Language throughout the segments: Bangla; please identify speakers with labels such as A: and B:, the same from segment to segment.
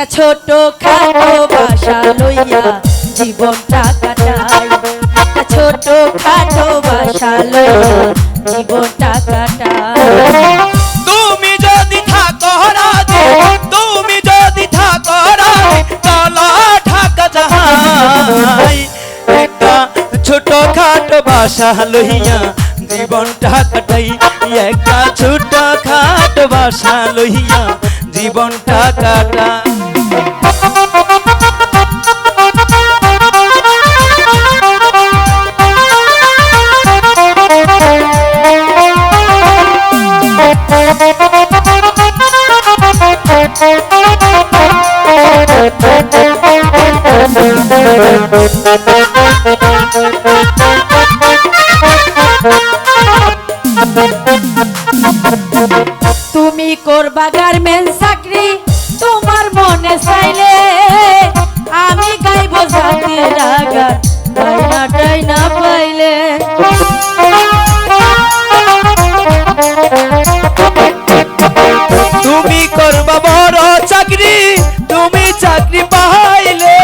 A: একটা ছোট খাটো বাসা লইয়া জীবনটা কাটাই। একটা ছোট খাটো বাসা লইয়া জীবনটা কাটাই।
B: তুমি যদি থাকো রাজি, তুমি যদি থাকো রাজি চলো ঢাকা যাই একটা ছোট খাটো বাসা লইয়া জীবনটা কাটাই। একটা ছোট খাটো বাসা লইয়া জীবনটা কাটাই।
A: তুমি করবা গার্মেন্ট চাকরি। তোমার মনে চাইলে আমি গাইব জাতির রাগা ডাইনাটাই না পাইলে।
B: তুমি করবা বড় চাকরি তুমি চাকরি পাইলে।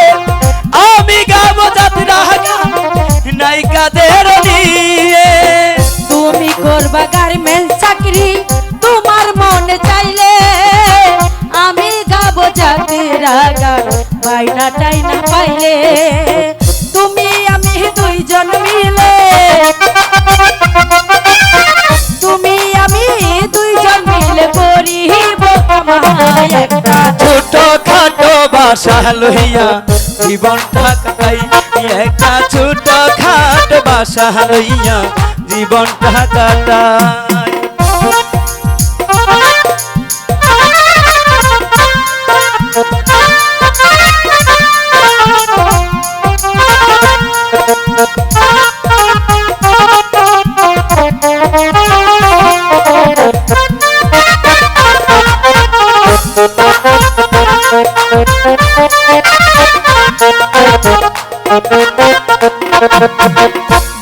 B: আমি গাবো যাত্রা নায়িকাদের নিয়ে।
A: তুমি করবা গার্মেন্ট জাতির রাগা বাইনাটাই না পাইলে তুমি আমি দুইজন মিলে। তুমি আমি দুইজন মিলে করিব একটা।
B: ছোট খাটো বাসা লইয়া জীবনটা কাটাই, একটা ছোট খাটো বাসা লইয়া জীবনটা কাটাই।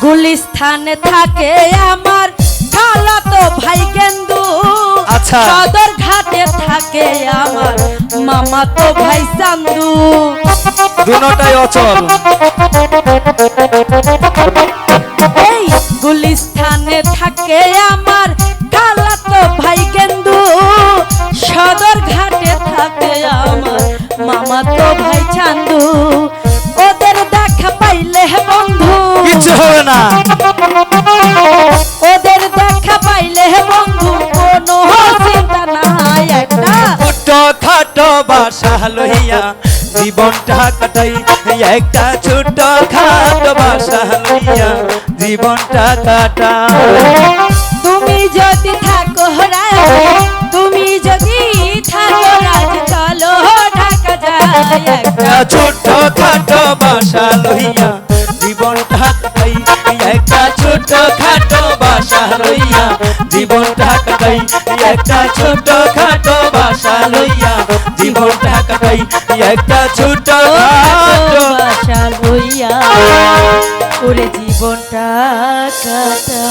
A: গুলিস্থানে থাকে আমার খালা তো ভাই গেন্দু।
B: আচ্ছা।
A: সদর ঘাটে থাকে আমার মামা তো ভাই চান্দু।
B: দুটাই অচল।
A: এই গুলিস্থানে থাকে আমার ওদের দেখা পাইলে বন্ধু কোনো চিন্তা নাই একটা।
B: ছোট খাটো বাসা লইয়া জীবনটা কাটাই একটা ছোট খাটো বাসা লইয়া জীবনটা কাটাই।
A: তুমি যদি থাকো রাজ তুমি যদি থাকো রাজ চলো ঢাকা যায়। একটা
B: ছোট খাটো বাসা লইয়া জীবনটা ছোট খাটো বাসা লইয়া, জীবনটা কাটাই, একটা ছোট খাটো বাসা লইয়া, জীবনটা কাটাই, একটা ছোট
A: বাসা লইয়া করে জীবনটা কাটা